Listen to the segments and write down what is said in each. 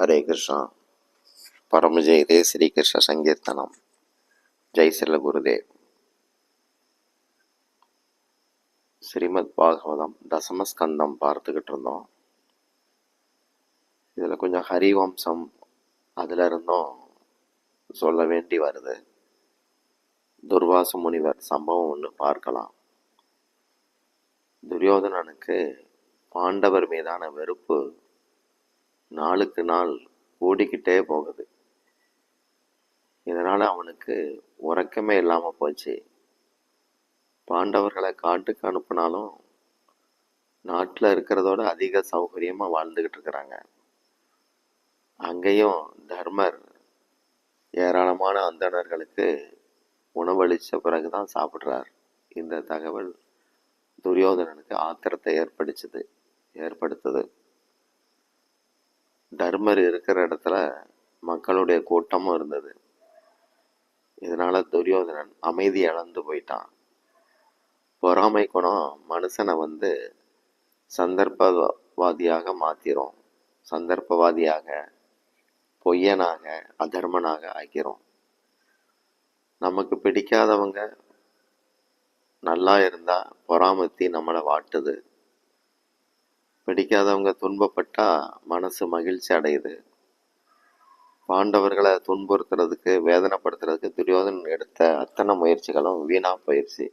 ஹரே கிருஷ்ணா. பரமஜெயதே ஸ்ரீகிருஷ்ண சங்கீர்த்தனம். ஜெய் செல்ல குருதேவ். ஸ்ரீமத் பாகவதம் தசமஸ்கந்தம் பார்த்துக்கிட்டு இருந்தோம். இதில் கொஞ்சம் ஹரிவம்சம் அதில் இருந்தும் சொல்ல வேண்டி வருது. துர்வாச முனிவர் சம்பவம் ஒன்று பார்க்கலாம். துரியோதனனுக்கு பாண்டவர் மீதான வெறுப்பு நாளுக்கு நாள் கூடிக்கிட்டே போகுது. இதனால் அவனுக்கு உறக்கமே இல்லாமல் போச்சு. பாண்டவர்களை காட்டுக்கு அனுப்புனாலும் நாட்டில் இருக்கிறதோட அதிக சௌகரியமாக வாழ்ந்துக்கிட்டு இருக்கிறாங்க. அங்கேயும் தர்மர் ஏராளமான அந்தணர்களுக்கு உணவளித்த பிறகு தான் சாப்பிட்றார். இந்த தகவல் துரியோதனனுக்கு ஆத்திரத்தை ஏற்படுச்சுது ஏற்படுத்துது. தர்மர் இருக்கிற இடத்துல மக்களுடைய கூட்டமும் இருந்தது. இதனால துரியோதனன் அமைதி இழந்து போயிட்டான். பொறாமை குணம் மனுஷனை வந்து சந்தர்ப்பவாதியாக மாத்திரும். சந்தர்ப்பவாதியாக பொய்யனாக அதர்மனாக ஆக்கிறோம் நமக்கு பிடிக்காதவங்க நல்லா இருந்தா பொறாமத்தி நம்மளை வாட்டுது. பிடிக்காதவங்க துன்பப்பட்டா மனசு மகிழ்ச்சி அடையுது. பாண்டவர்களை துன்புறுத்துறதுக்கு வேதனைப்படுத்துறதுக்கு துரியோதனன் எடுத்த அத்தனை முயற்சிகளும் வீணா பயிற்சி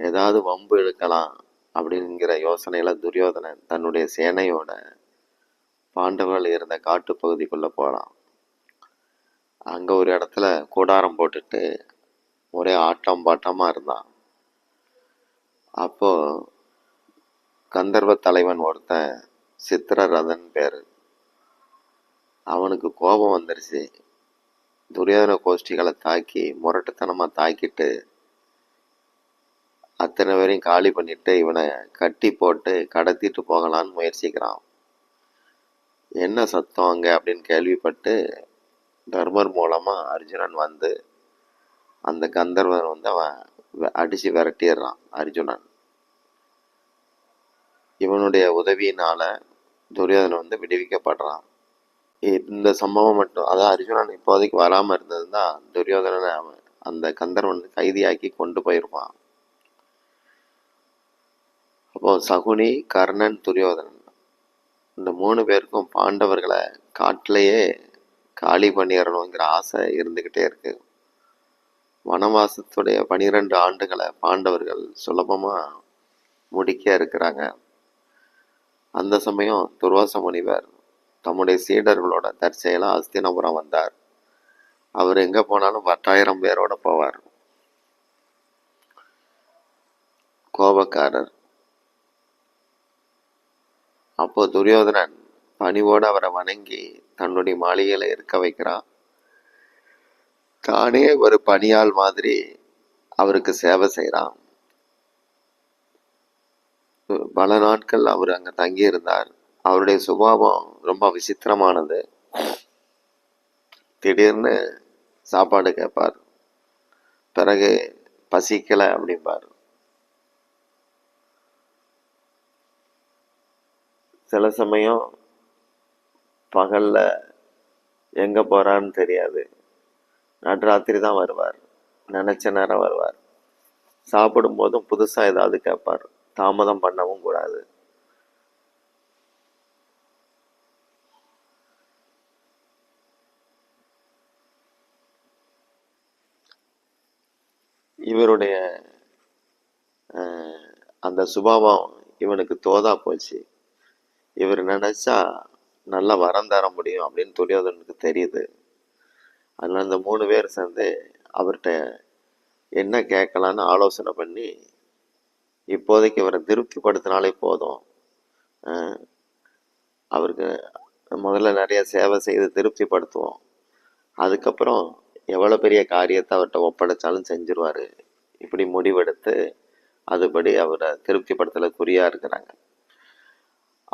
ஏதாவது வம்பு இழுக்கலாம் அப்படிங்கிற யோசனையில துரியோதனன் தன்னுடைய சேனையோட பாண்டவர்கள் இருந்த காட்டு பகுதிக்குள்ள போறான். அங்க ஒரு இடத்துல கூடாரம் போட்டுட்டு ஒரே ஆட்டம் பாட்டமா இருந்தான். அப்போ கந்தர்வ தலைவன் ஒருத்தன் சித்திரரதன் பேரு. அவனுக்கு கோபம் வந்துருச்சு. துரியோதன கோஷ்டிகளை தாக்கி முரட்டுத்தனமா தாக்கிட்டு அத்தனை பேரையும் காலி பண்ணிட்டு இவனை கட்டி போட்டு கடத்திட்டு போகலான்னு முயற்சிக்கிறான். என்ன சத்தம் அங்க அப்படின்னு கேள்விப்பட்டு தர்மர் மூலமா அர்ஜுனன் வந்து அந்த கந்தர்வன் வந்து அவன் அடித்து அடிச்சு விரட்டிடுறான் அர்ஜுனன். இவனுடைய உதவியினால துரியோதனன் வந்து விடுவிக்கப்படுறான். இந்த சம்பவம் மட்டும் அதாவது அர்ஜுனன் இப்போதைக்கு வராம இருந்ததுன்னா துரியோதனனை அவன் அந்த கந்தர்வன் கைதியாக்கி கொண்டு போயிருப்பான். அப்போ சகுனி கர்ணன் துரியோதனன் இந்த மூணு பேருக்கும் பாண்டவர்களை காட்டிலேயே காலி பண்ணிடணுங்கிற ஆசை இருந்துக்கிட்டே இருக்கு. வனவாசத்துடைய பனிரெண்டு ஆண்டுகளை பாண்டவர்கள் சுலபமாக முடிக்க இருக்கிறாங்க. அந்த சமயம் துர்வாச முனிவர் தம்முடைய சீடர்களோட தற்செயலா அஸ்தினபுரம் வந்தார். அவர் எங்க போனாலும் பத்தாயிரம் பேரோட போவார். கோபக்காரர். அப்போ துரியோதனன் பணிவோடு அவரை வணங்கி தன்னுடைய மாளிகையில இருக்க வைக்கிறான். தானே ஒரு பணியாள் மாதிரி அவருக்கு சேவை செய்கிறான் பல நாட்கள் அவர் அங்க தங்கி இருந்தார் அவருடைய சுபாவம் ரொம்ப விசித்திரமானது. திடீர்னு சாப்பாடு கேட்பார். பிறகு பசிக்கலை அப்படிம்பார். சில சமயம் பகல்ல எங்க போறான்னு தெரியாது. நடுராத்திரி தான் வருவார். நினைச்ச நேரம் வருவார். சாப்பிடும் போதும் புதுசா ஏதாவது கேட்பார். தாமதம் பண்ணவும் கூடாது. இவருடைய அஹ், அந்த சுபாவம் இவனுக்கு தோதா போச்சு. இவர் நினைச்சா நல்ல வரம் தர முடியும் அப்படின்னு துரியோதனுக்கு தெரியுது. அதனால இந்த மூணு பேர் சேர்ந்து அவர்கிட்ட என்ன கேட்கலான்னு ஆலோசனை பண்ணி இப்போதைக்கு இவரை திருப்திப்படுத்தினாலே போதும். அவருக்கு முதல்ல நிறைய சேவை செய்து திருப்திப்படுத்துவோம். அதுக்கப்புறம் எவ்வளோ பெரிய காரியத்தை அவர்கிட்ட ஒப்படைச்சாலும் செஞ்சிருவார். இப்படி முடிவெடுத்து அதுபடி அவரை திருப்திப்படுத்தல குறியாக இருக்கிறாங்க.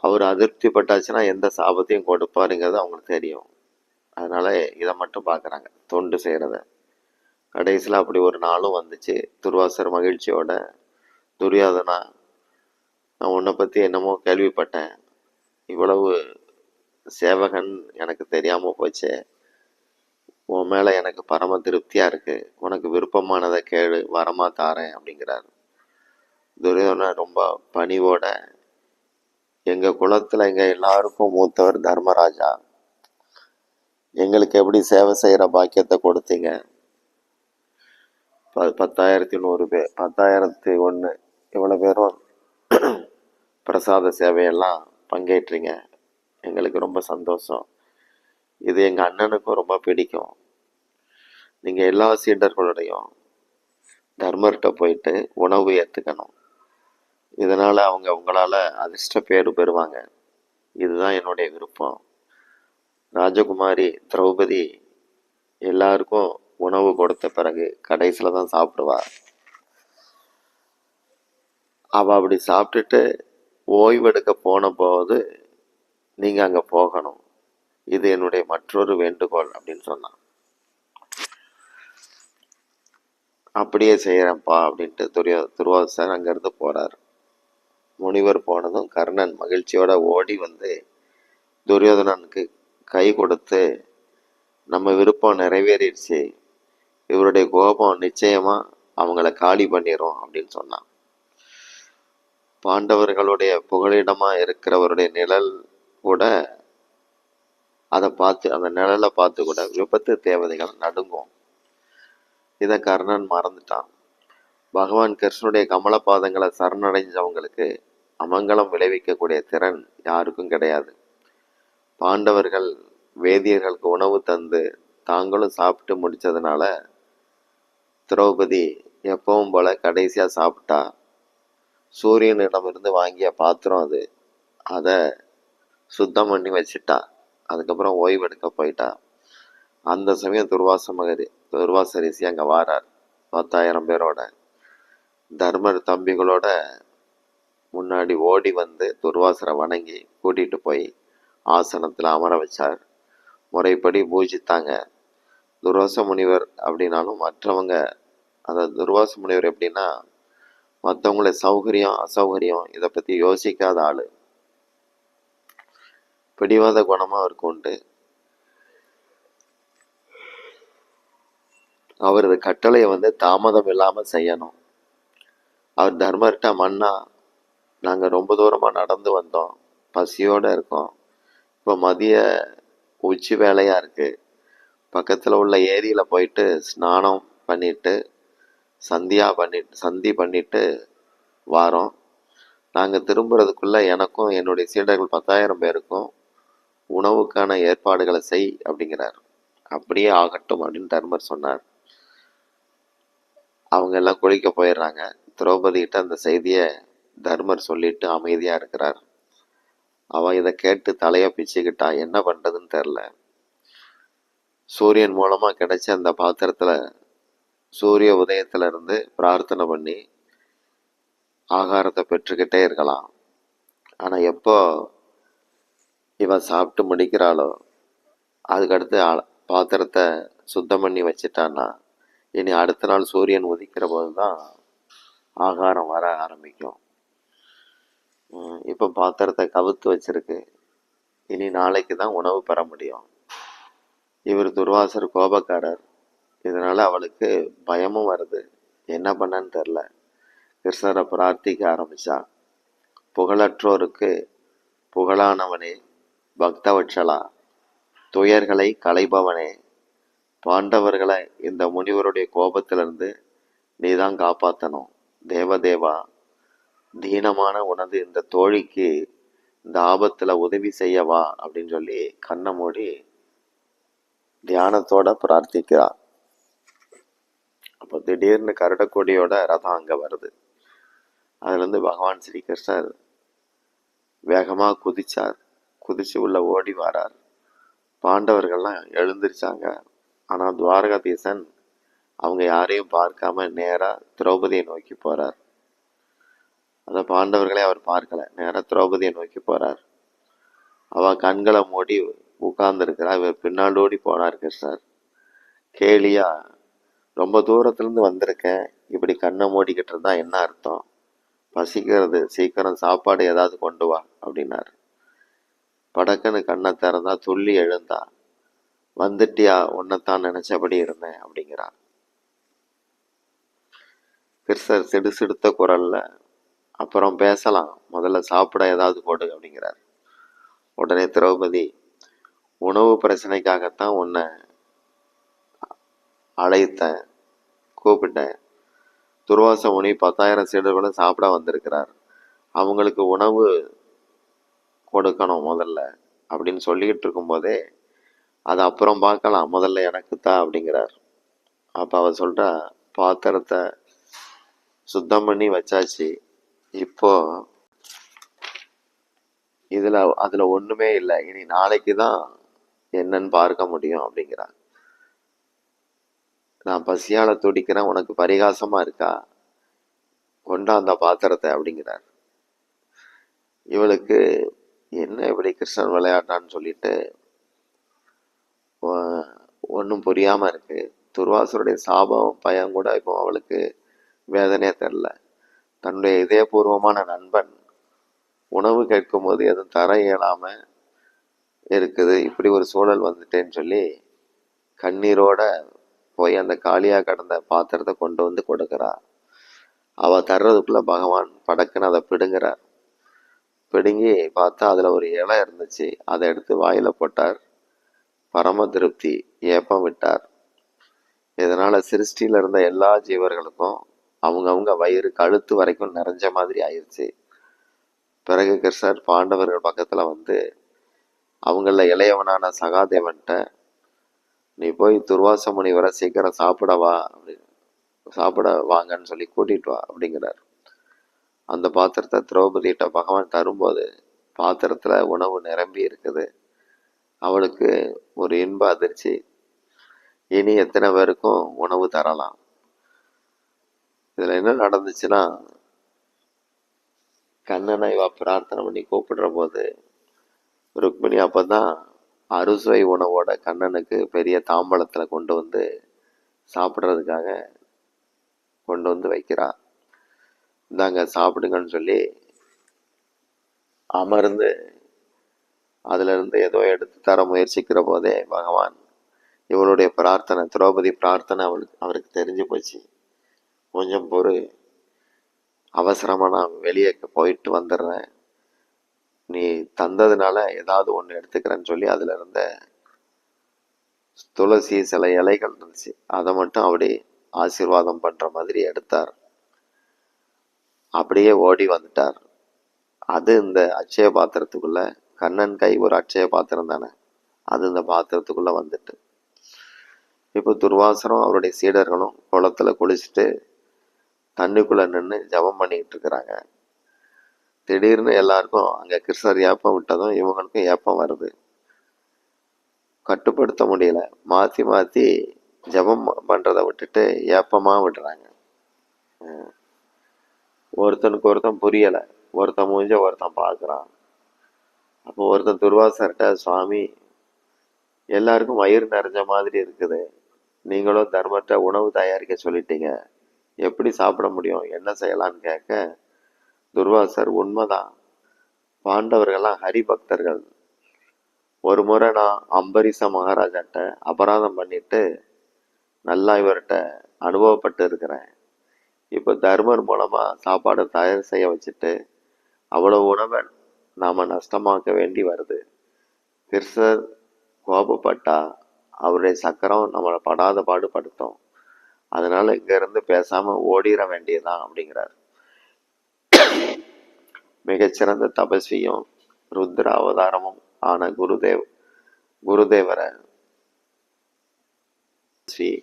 அவர் அதிருப்திப்பட்டாச்சுன்னா எந்த சாபத்தையும் கொடுப்பாருங்கிறது அவங்களுக்கு தெரியும். அதனால் இதை மட்டும் பார்க்குறாங்க. தொண்டு செய்கிறத கடைசியில் அப்படி ஒரு நாளும் வந்துச்சு. துர்வாசர் மகிழ்ச்சியோட துரியோதனா? நான் உன்னை பற்றி என்னமோ கேள்விப்பட்டேன். இவ்வளவு சேவகன் எனக்கு தெரியாமல் போச்சே. உன் மேலே எனக்கு பரம திருப்தியாக இருக்குது உனக்கு விருப்பமானதை கேளு வரமா தாரேன் அப்படிங்கிறார். துரியோதனன் ரொம்ப பணிவோட எங்கள் குலத்தில் எங்கள் எல்லாருக்கும் மூத்தவர் தர்மராஜா. எங்களுக்கு எப்படி சேவை செய்கிற பாக்கியத்தை கொடுத்தீங்க? ப- பத்தாயிரத்தி நூறு பேர் பத்தாயிரத்தி ஒன்று இவ்வளோ பேரும் பிரசாத சேவையெல்லாம் பங்கேற்றீங்க. எங்களுக்கு ரொம்ப சந்தோஷம். இது எங்கள் அண்ணனுக்கும் ரொம்ப பிடிக்கும். நீங்கள் எல்லா சீடர்களுடையும் தர்மர்கிட்ட போயிட்டு உணவு ஏற்றுக்கணும் இதனால் அவங்க உங்களால் அதிர்ஷ்ட பேர் பெறுவாங்க. இதுதான் என்னுடைய விருப்பம். ராஜகுமாரி திரௌபதி எல்லாருக்கும் உணவு கொடுத்த பிறகு கடைசியில் தான் சாப்பிடுவா. அவள் அப்படி சாப்பிட்டுட்டு ஓய்வெடுக்க போன போது நீங்கள் அங்கே போகணும். இது என்னுடைய மற்றொரு வேண்டுகோள் அப்படின்னு சொன்னான் அப்படியே செய்கிறேன்ப்பா அப்படின்ட்டு துரியோ துருவாசன் அங்கேருந்து போகிறார் முனிவர் போனதும் கர்ணன் மகிழ்ச்சியோட ஓடி வந்து துரியோதனனுக்கு கை கொடுத்து நம்ம விருப்பம் நிறைவேறிடுச்சு. இவருடைய கோபம் நிச்சயமா அவங்கள காலி பண்ணிடும் அப்படின்னு சொன்னான். பாண்டவர்களுடைய புகழிடமா இருக்கிறவருடைய நிழல் கூட அதை பார்த்து அந்த நிழலை பார்த்து கூட விபத்து தேவதைகள் நடுங்கும். இதை கர்ணன் மறந்துட்டான். பகவான் கிருஷ்ணனுடைய கமல பாதங்களை சரணடைஞ்சவங்களுக்கு அமங்கலம் விளைவிக்கக்கூடிய திறன் யாருக்கும் கிடையாது. பாண்டவர்கள் வேதியர்களுக்கு உணவு தந்து தாங்களும் சாப்பிட்டு முடிச்சதுனால திரௌபதி எப்பவும் போல கடைசியாக சாப்பிட்டா. சூரியனிடமிருந்து வாங்கிய பாத்திரம் அது. அதை சுத்தம் பண்ணி வச்சுட்டா. அதுக்கப்புறம் ஓய்வெடுக்க போயிட்டா. அந்த சமயம் துர்வாச மகரி துர்வாச ரிசி அங்கே வாரார். பத்தாயிரம் பேரோட தர்மர் தம்பிகளோட முன்னாடி ஓடி வந்து துர்வாசரை வணங்கி கூட்டிகிட்டு போய் ஆசனத்தில் அமர வச்சார். முறைப்படி பூஜித்தாங்க. துர்வாச முனிவர் அப்படின்னாலும் மற்றவங்க அதாவது துர்வாச முனிவர் எப்படின்னா மற்றவங்கள சௌகரியம் அசௌகரியம் இதை பத்தி யோசிக்காத ஆள். பிடிவாத குணமா அவருக்கு உண்டு. அவரது கட்டளையை வந்து தாமதம் இல்லாம செய்யணும். அவர் தர்மர்கிட்ட மன்னா நாங்க ரொம்ப தூரமா நடந்து வந்தோம் பசியோட இருக்கோம். இப்போ மதிய உச்சி வேலையா இருக்கு. பக்கத்தில் உள்ள ஏரியில் போயிட்டு ஸ்நானம் பண்ணிட்டு சந்தியா பண்ணிட்டு சந்தி பண்ணிட்டு வாரோம். நாங்கள் திரும்புறதுக்குள்ளே எனக்கும் என்னுடைய சீடர்கள் பத்தாயிரம் பேருக்கும் உணவுக்கான ஏற்பாடுகளை செய் அப்படிங்கிறார். அப்படியே ஆகட்டும் அப்படின்னு தர்மர் சொன்னார். அவங்க எல்லாம் குளிக்க போயிடுறாங்க. திரௌபதிகிட்ட அந்த செய்தியை தர்மர் சொல்லிட்டு அமைதியாக இருக்கிறார். அவன் இதை கேட்டு தலையை பிச்சுக்கிட்டான் என்ன பண்ணுறதுன்னு தெரில சூரியன் மூலமாக கிடைச்ச அந்த பாத்திரத்தில் சூரிய உதயத்துல இருந்து பிரார்த்தனை பண்ணி ஆகாரத்தை பெற்றுக்கிட்டே இருக்கலாம். ஆனால் எப்போ இவன் சாப்பிட்டு முடிக்கிறாளோ அதுக்கடுத்து பாத்திரத்தை சுத்தம் பண்ணி வச்சிட்டான்னா இனி அடுத்த நாள் சூரியன் உதிக்கிற போது தான் ஆகாரம் வர ஆரம்பிக்கும். இப்போ பாத்திரத்தை கவுத்து வச்சிருக்கு. இனி நாளைக்கு தான் உணவு பெற முடியும். இவர் துர்வாசர் கோபக்காரர். இதனால் அவளுக்கு பயமும் வருது. என்ன பண்ணன்னு தெரில. கிருஷ்ணரை பிரார்த்திக்க ஆரம்பிச்சா. புகழற்றோருக்கு புகழானவனே பக்தவட்சலா துயர்களை களைபவனே. பாண்டவர்களை இந்த முனிவருடைய கோபத்திலிருந்து நீதான் காப்பாற்றணும் தேவதேவா தீனமான உனது இந்த தோழிக்கு இந்த ஆபத்தில் உதவி செய்யவா அப்படின்னு சொல்லி கண்ணை மூடி தியானத்தோட பிரார்த்திக்கிறார். அப்போ திடீர்னு கருடக்கொடியோட ரதம் அங்கே வருது. அதுலேருந்து பகவான் ஸ்ரீகிருஷ்ணர் வேகமாக குதிச்சார். குதிச்சு உள்ள ஓடி வாரார். பாண்டவர்கள்லாம் எழுந்திருச்சாங்க. ஆனால் துவாரகாதீசன் அவங்க யாரையும் பார்க்காம நேராக திரௌபதியை நோக்கி போகிறார் அந்த பாண்டவர்களே அவர் பார்க்கல. நேராக திரௌபதியை நோக்கி போகிறார் அவள் கண்களை மூடி உட்கார்ந்துருக்கிறார். இவர் பின்னாண்டோடி போனார் கிருஷ்ணர் கேலியா ரொம்ப தூரத்துலேருந்து வந்திருக்கேன். இப்படி கண்ணை மூடிக்கிட்டு இருந்தால் என்ன அர்த்தம்? பசிக்கிறது. சீக்கிரம் சாப்பாடு ஏதாவது கொண்டு வா அப்படின்னார். படக்குன்னு கண்ணை திறந்தா துள்ளி எழுந்தா வந்துட்டியா? உன்னைத்தான் நினைச்சபடி இருந்தேன் அப்படிங்கிறா கிருஷ்ணர் சிடுசிடுத்த குரலில் குரல்ல அப்புறம் பேசலாம். முதல்ல சாப்பிட ஏதாவது போடு அப்படிங்கிறார். உடனே திரௌபதி உணவு பிரச்சனைக்காகத்தான் உன்னை அழைத்தேன் கூப்பிட்டேன். துர்வாச முனி பத்தாயிரம் சீடர்களும் சாப்பிட வந்திருக்கிறார். அவங்களுக்கு உணவு கொடுக்கணும் முதல்ல அப்படின்னு சொல்லிக்கிட்டு இருக்கும்போதே அது அப்புறம் பார்க்கலாம் முதல்ல எனக்கு தான் அப்படிங்கிறார். அப்போ அவ சொல்கிறா பாத்திரத்தை சுத்தம் பண்ணி வச்சாச்சு. இப்போ இதில் அதில் ஒன்றுமே இல்லை. இனி நாளைக்கு தான் என்னன்னு பார்க்க முடியும் அப்படிங்கிறார். நான் பசியால துடிக்கிறேன் உனக்கு பரிகாசமா இருக்கா? கொண்டா அந்த பாத்திரத்தை அப்படிங்கிறார். இவளுக்கு என்ன இப்படி கிருஷ்ணன் விளையாட்டான்னு சொல்லிட்டு ஒன்றும் புரியாம இருக்கு. துர்வாசருடைய சாபம் பயம் கூட இப்போ அவளுக்கு வேதனையே தெரில தன்னுடைய இதயபூர்வமான நண்பன் உணவு கேட்கும் போது எதுவும் தர இயலாமல் இருக்குது. இப்படி ஒரு சூழல் வந்துட்டேன்னு சொல்லி கண்ணீரோட போய் அந்த காளியாக கடந்த பாத்திரத்தை கொண்டு வந்து கொடுக்கிறா அவ தர்றதுக்குள்ள பகவான் படக்குன்னு அதை பிடுங்குறார். பிடுங்கி பார்த்தா அதில் ஒரு இலை இருந்துச்சு. அதை எடுத்து வாயில் போட்டார். பரம திருப்தி ஏப்பம் விட்டார். இதனால் சிருஷ்டியில் இருந்த எல்லா ஜீவர்களுக்கும் அவங்கவுங்க வயிறு கழுத்து வரைக்கும் நிறைஞ்ச மாதிரி ஆயிடுச்சு பிறகு கிருஷ்ணர் பாண்டவர்கள் பக்கத்தில் வந்து அவங்கள இளையவனான சகாதேவன்கிட்ட நீ போய் துர்வாச முனிவரை சீக்கிரம் சாப்பிட வா அப்படின்னு சாப்பிட வாங்கன்னு சொல்லி கூட்டிட்டு வா அப்படிங்கிறார். அந்த பாத்திரத்தை திரௌபதியிட்ட பகவான் தரும்போது பாத்திரத்தில் உணவு நிரம்பி இருக்குது. அவளுக்கு ஒரு இன்ப அதிர்ச்சி. இனி எத்தனை பேருக்கும் உணவு தரலாம்? இதில் என்ன நடந்துச்சுன்னா கண்ணனை இவா பிரார்த்தனை பண்ணி கூப்பிடுற போது ருக்மிணி அப்பதான் அறுசுவை உணவோட கண்ணனுக்கு பெரிய தாம்பளத்தில் கொண்டு வந்து சாப்பிட்றதுக்காக கொண்டு வந்து வைக்கிறா. இந்தாங்க சாப்பிடுங்கன்னு சொல்லி அமர்ந்து அதுல இருந்து ஏதோ எடுத்து தர முயற்சிக்கிற போதே பகவான் இவளுடைய பிரார்த்தனை திரௌபதி பிரார்த்தனை அவளுக்கு அவருக்கு தெரிஞ்சு போச்சு. கொஞ்சம் பொறு அவசரமா நான் வெளியே போயிட்டு வந்துடுறேன். நீ தந்ததுனால ஏதாவது ஒன்று எடுத்துக்கிறேன்னு சொல்லி அதுல இருந்த துளசி சில இலைகள் இருந்துச்சு. அதை மட்டும் அப்படி ஆசீர்வாதம் பண்ற மாதிரி எடுத்தார். அப்படியே ஓடி வந்துட்டார். அது இந்த அட்சய பாத்திரத்துக்குள்ள கண்ணன் கை ஒரு அட்சய பாத்திரம் தானே? அது இந்த பாத்திரத்துக்குள்ள வந்துட்டு. இப்போ துர்வாசரும் அவருடைய சீடர்களும் குளத்துல குளிச்சுட்டு தண்ணிக்குள்ள நின்று ஜபம் பண்ணிக்கிட்டு இருக்கிறாங்க. திடீர்னு எல்லாருக்கும் அங்கே கிருஷ்ணர் ஏப்பம் விட்டதும் இவங்களுக்கும் ஏப்பம் வருது. கட்டுப்படுத்த முடியல. மாற்றி மாற்றி ஜபம் பண்றதை விட்டுட்டு ஏப்பமாக விடுறாங்க. ஒருத்தனுக்கு ஒருத்தன் புரியலை. ஒருத்தன் மூஞ்ச ஒருத்தன் பார்க்குறான் அப்போ ஒருத்தன் துர்வாசர்கிட்ட சுவாமி எல்லாருக்கும் வயிறு நிறைஞ்ச மாதிரி இருக்குது. நீங்களும் தர்மத்தை உணவு தயாரிக்க சொல்லிட்டீங்க. எப்படி சாப்பிட முடியும்? என்ன செய்யலாம்னு கேட்க துர்வாசர் உண்மைதான். பாண்டவர்கள்லாம் ஹரிபக்தர்கள். ஒரு முறை நான் அம்பரீச மகாராஜாட்ட அபராதம் பண்ணிட்டு நல்லா இவர்கிட்ட அனுபவப்பட்டு இருக்கிறேன். இப்போ தர்மர் மூலமாக சாப்பாடு தயார் செய்ய வச்சுட்டு அவ்வளோ உணவை நாம் நஷ்டமாக்க வேண்டி வருது. கிருஷ்ணர் கோபப்பட்டா அவருடைய சக்கரம் நம்மளை படாத பாடுபடுத்தும். அதனால இங்கேருந்து பேசாமல் ஓடிட வேண்டியதுதான் அப்படிங்கிறார். மிகச்சிறந்த தபஸ்வியும் ருத்ர அவதாரமும் ஆன குருதேவ் குருதேவரை ஸ்ரீ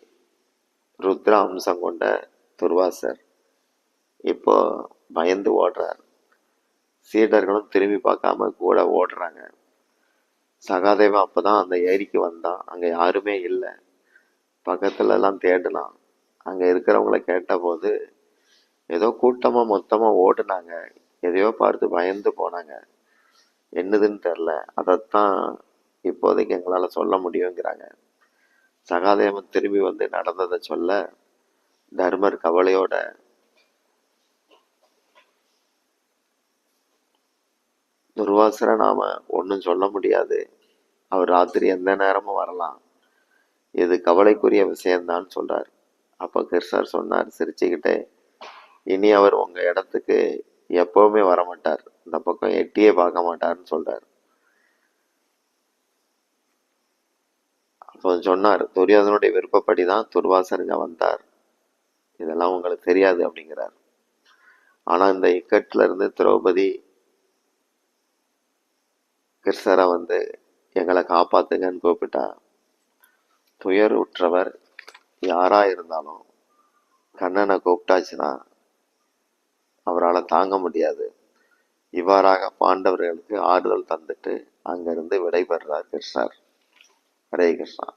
ருத்ர அம்சம் கொண்ட துர்வாசர் இப்போ பயந்து ஓடுறார். சீடர்களும் திரும்பி பார்க்காம கூட ஓடுறாங்க. சகாதேவன் அப்போதான் அந்த ஏரிக்கு வந்தான். அங்க யாருமே இல்லை. பக்கத்துல எல்லாம் தேடினான். அங்க இருக்கிறவங்கள கேட்டபோது ஏதோ கூட்டமா மொத்தமா ஓடுனாங்க. எதையோ பார்த்து பயந்து போனாங்க. என்னதுன்னு தெரில அதைத்தான் இப்போதைக்கு எங்களால சொல்ல முடியுங்கிறாங்க. சகாதேவன் திரும்பி வந்து நடந்ததை சொல்ல தர்மர் கவலையோட துர்வாசரை நாம ஒன்றும் சொல்ல முடியாது. அவர் ராத்திரி எந்த நேரமும் வரலாம். இது கவலைக்குரிய விஷயம்தான் சொல்றார். அப்போ கிருஷ்ணர் சொன்னார் சிரிச்சுக்கிட்டே இனி அவர் உங்க இடத்துக்கு எப்பவுமே வரமாட்டார். இந்த பக்கம் எட்டியே பார்க்க மாட்டார்னு சொல்றார். அப்போ சொன்னார் துரியோதனுடைய விருப்பப்படி தான் துர்வாசருங்க வந்தார். இதெல்லாம் உங்களுக்கு தெரியாது அப்படிங்கிறார். ஆனா இந்த இக்கட்ல இருந்து திரௌபதி கிருஷ்ணரை வந்து எங்களை காப்பாத்துங்கன்னு கூப்பிட்டா துயர் உற்றவர் யாரா இருந்தாலும் கண்ணனை கூப்பிட்டாச்சுன்னா அவரால் தாங்க முடியாது. இவ்வாறாக பாண்டவர்களுக்கு ஆறுதல் தந்துட்டு அங்கிருந்து விடைபெறுறார் கிருஷ்ணர். ஹரே கிருஷ்ணா.